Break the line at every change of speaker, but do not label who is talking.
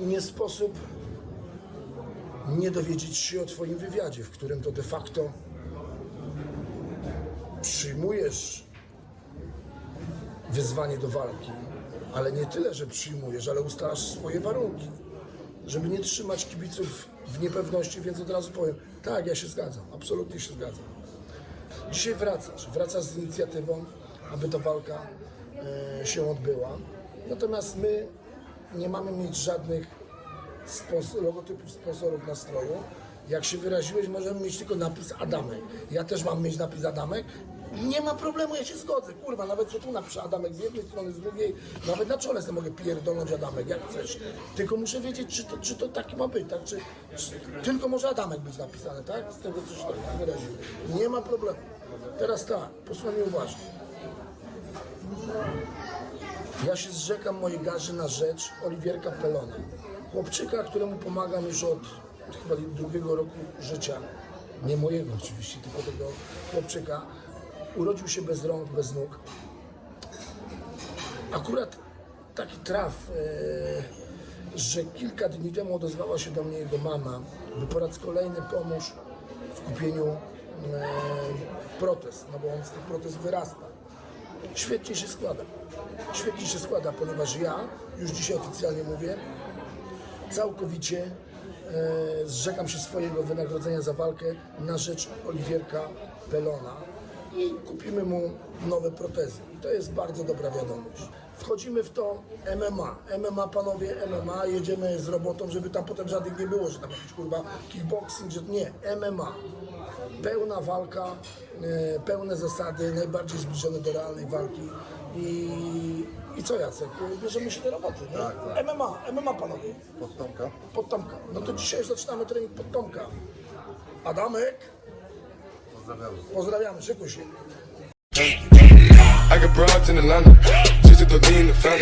nie sposób nie dowiedzieć się o Twoim wywiadzie, w którym to de facto przyjmujesz wyzwanie do walki, ale nie tyle, że przyjmujesz, ale ustalasz swoje warunki, żeby nie trzymać kibiców w niepewności, więc od razu powiem, tak, ja się zgadzam, absolutnie się zgadzam. Dzisiaj wracasz, wracasz z inicjatywą, aby ta walka e, się odbyła. Natomiast my nie mamy mieć żadnych logotypów sponsorów na stroju. Jak się wyraziłeś, możemy mieć tylko napis Adamek. Ja też mam mieć napis Adamek. Nie ma problemu, ja się zgodzę. Kurwa, nawet co tu napiszę Adamek z jednej strony, z drugiej, nawet na czole sobie mogę pierdolnąć Adamek, jak chcesz. Tylko muszę wiedzieć, czy to, czy to taki ma być, tak? Czy, czy tylko może Adamek być napisany, tak? Z tego, co się tak wyraziłeś. Nie ma problemu. Teraz tak, posłuchaj mnie uważnie. Ja się zrzekam mojej garzy na rzecz Oliwierka Pelona. Chłopczyka, któremu pomagam już od chyba drugiego roku życia. Nie mojego oczywiście, tylko tego chłopczyka. Urodził się bez rąk, bez nóg. Akurat taki traf, e, że kilka dni temu odezwała się do mnie jego mama, by po raz kolejny pomóż w kupieniu e, protez, no bo on z tych protez wyrasta. Świetnie się składa. Świetnie się składa, ponieważ ja, już dzisiaj oficjalnie mówię, całkowicie e, zrzekam się swojego wynagrodzenia za walkę na rzecz Oliwierka Pelona i kupimy mu nowe protezy. I to jest bardzo dobra wiadomość. Wchodzimy w to MMA. MMA, panowie, MMA, jedziemy z robotą, żeby tam potem żadnych nie było, że tam jakiś kurwa kickboxing, że nie, MMA. Pełna walka, e, pełne zasady, najbardziej zbliżone do realnej walki. I, i co Jacek, bierzemy się do roboty, nie?
Tak, tak.
MMA, MMA panowie
Pod Tomka.
pod Tomka. No to dzisiaj już zaczynamy trening pod Tomka. Adamek,
Pozdrawiamy.
pozdrawiamy, szykuj się.
I got broads in Atlanta, just to throw in the family.